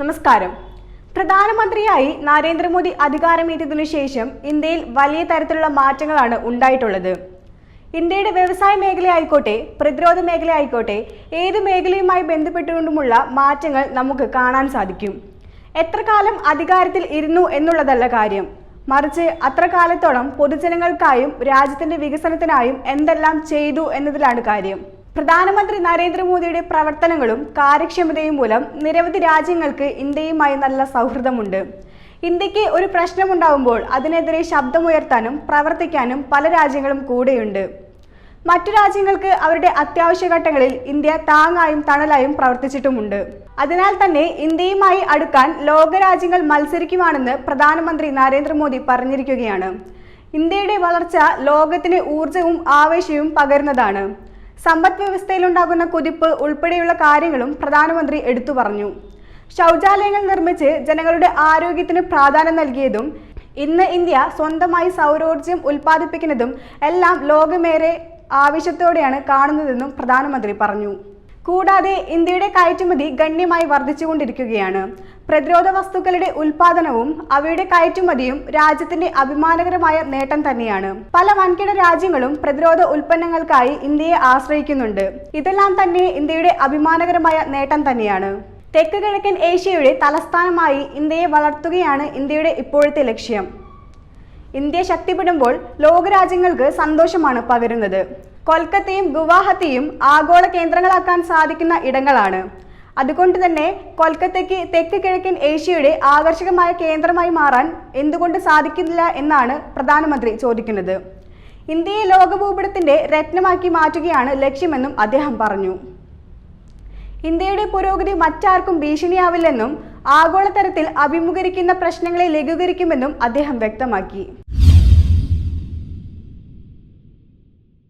നമസ്കാരം. പ്രധാനമന്ത്രിയായി നരേന്ദ്രമോദി അധികാരമേറ്റതിനു ശേഷം ഇന്ത്യയിൽ വലിയ തരത്തിലുള്ള മാറ്റങ്ങളാണ് ഉണ്ടായിട്ടുള്ളത്. ഇന്ത്യയുടെ വ്യവസായ മേഖലയായിക്കോട്ടെ പ്രതിരോധ മേഖലയായിക്കോട്ടെ ഏത് മേഖലയുമായി ബന്ധപ്പെട്ടുകൊണ്ടുമുള്ള മാറ്റങ്ങൾ നമുക്ക് കാണാൻ സാധിക്കും. എത്ര കാലം അധികാരത്തിൽ ഇരുന്നു എന്നുള്ളതല്ല കാര്യം. മറിച്ച് അത്ര കാലത്തോളം പൊതുജനങ്ങൾക്കായും രാജ്യത്തിന്റെ വികസനത്തിനായും എന്തെല്ലാം ചെയ്തു എന്നതിലാണ് കാര്യം. പ്രധാനമന്ത്രി നരേന്ദ്രമോദിയുടെ പ്രവർത്തനങ്ങളും കാര്യക്ഷമതയും മൂലം നിരവധി രാജ്യങ്ങൾക്ക് ഇന്ത്യയുമായി നല്ല സൗഹൃദമുണ്ട്. ഇന്ത്യയ്ക്ക് ഒരു പ്രശ്നമുണ്ടാകുമ്പോൾ അതിനെതിരെ ശബ്ദമുയർത്താനും പ്രവർത്തിക്കാനും പല രാജ്യങ്ങളും കൂടെയുണ്ട്. മറ്റു രാജ്യങ്ങൾക്ക് അവരുടെ അത്യാവശ്യ ഘട്ടങ്ങളിൽ ഇന്ത്യ താങ്ങായും തണലായും പ്രവർത്തിച്ചിട്ടുമുണ്ട്. അതിനാൽ തന്നെ ഇന്ത്യയുമായി അടുക്കാൻ ലോകരാജ്യങ്ങൾ മത്സരിക്കുവാണെന്ന് പ്രധാനമന്ത്രി നരേന്ദ്രമോദി പറഞ്ഞിരിക്കുകയാണ്. ഇന്ത്യയുടെ വളർച്ച ലോകത്തിന് ഊർജവും ആവേശവും പകരുന്നതാണ്. സമ്പദ് വ്യവസ്ഥയിലുണ്ടാകുന്ന കുതിപ്പ് ഉൾപ്പെടെയുള്ള കാര്യങ്ങളും പ്രധാനമന്ത്രി എടുത്തു പറഞ്ഞു. ശൗചാലയങ്ങൾ നിർമ്മിച്ച് ജനങ്ങളുടെ ആരോഗ്യത്തിന് പ്രാധാന്യം നൽകിയതും ഇന്ന് ഇന്ത്യ സ്വന്തമായി സൗരോർജം ഉൽപ്പാദിപ്പിക്കുന്നതും എല്ലാം ലോകമേറെ ആവശ്യത്തോടെയാണ് കാണുന്നതെന്നും പ്രധാനമന്ത്രി പറഞ്ഞു. കൂടാതെ ഇന്ത്യയുടെ കയറ്റുമതി ഗണ്യമായി വർദ്ധിച്ചുകൊണ്ടിരിക്കുകയാണ്. പ്രതിരോധ വസ്തുക്കളുടെ ഉൽപാദനവും അവയുടെ കയറ്റുമതിയും രാജ്യത്തിന്റെ അഭിമാനകരമായ നേട്ടം തന്നെയാണ്. പല വൻകിട രാജ്യങ്ങളും പ്രതിരോധ ഉൽപ്പന്നങ്ങൾക്കായി ഇന്ത്യയെ ആശ്രയിക്കുന്നുണ്ട്. ഇതെല്ലാം തന്നെ ഇന്ത്യയുടെ അഭിമാനകരമായ നേട്ടം തന്നെയാണ്. തെക്ക് കിഴക്കൻ ഏഷ്യയുടെ തലസ്ഥാനമായി ഇന്ത്യയെ വളർത്തുകയാണ് ഇന്ത്യയുടെ ഇപ്പോഴത്തെ ലക്ഷ്യം. ഇന്ത്യ ശക്തിപ്പെടുമ്പോൾ ലോകരാജ്യങ്ങൾക്ക് സന്തോഷമാണ് പകരുന്നത്. കൊൽക്കത്തയും ഗുവാഹത്തിയും ആഗോള കേന്ദ്രങ്ങളാക്കാൻ സാധിക്കുന്ന ഇടങ്ങളാണ്. അതുകൊണ്ട് തന്നെ കൊൽക്കത്തയ്ക്ക് തെക്ക് കിഴക്കൻ ഏഷ്യയുടെ ആകർഷകമായ കേന്ദ്രമായി മാറാൻ എന്തുകൊണ്ട് സാധിക്കുന്നില്ല എന്നാണ് പ്രധാനമന്ത്രി ചോദിക്കുന്നത്. ഇന്ത്യയെ ലോകഭൂപടത്തിന്റെ രത്നമാക്കി മാറ്റുകയാണ് ലക്ഷ്യമെന്നും അദ്ദേഹം പറഞ്ഞു. ഇന്ത്യയുടെ പുരോഗതി മറ്റാർക്കും ഭീഷണിയാവില്ലെന്നും ആഗോളതലത്തിൽ അഭിമുഖീകരിക്കുന്ന പ്രശ്നങ്ങളെ ലഘൂകരിക്കുമെന്നും അദ്ദേഹം വ്യക്തമാക്കി.